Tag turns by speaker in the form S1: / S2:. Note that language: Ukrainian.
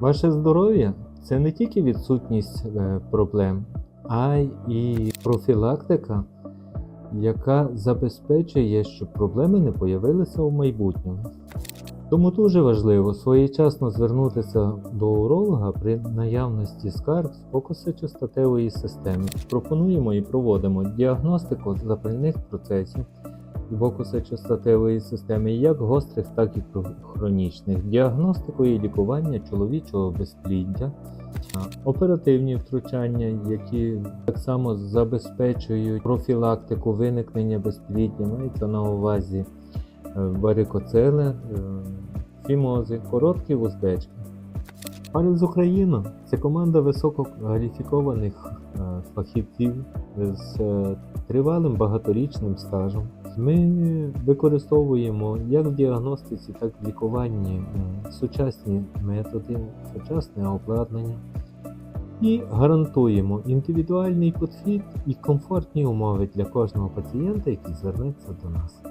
S1: Ваше здоров'я це не тільки відсутність е, проблем, а й профілактика, яка забезпечує, щоб проблеми не появилися у майбутньому. Тому дуже важливо своєчасно звернутися до уролога при наявності скарг з покосичостатевої системи. Пропонуємо і проводимо діагностику запальних процесів бокосечостатевої системи, як гострих, так і хронічних, діагностику і лікування чоловічого безпліддя, оперативні втручання, які так само забезпечують профілактику виникнення безпліддя, мається на увазі е, варикоцели, е, фімози, короткі вуздечки. Парень з Україна це команда висококваліфікованих е, фахівців з е, тривалим багаторічним стажем. Ми використовуємо як в діагностиці, так і в лікуванні сучасні методи, сучасне обладнання і гарантуємо індивідуальний підхід і комфортні умови для кожного пацієнта, який звернеться до нас.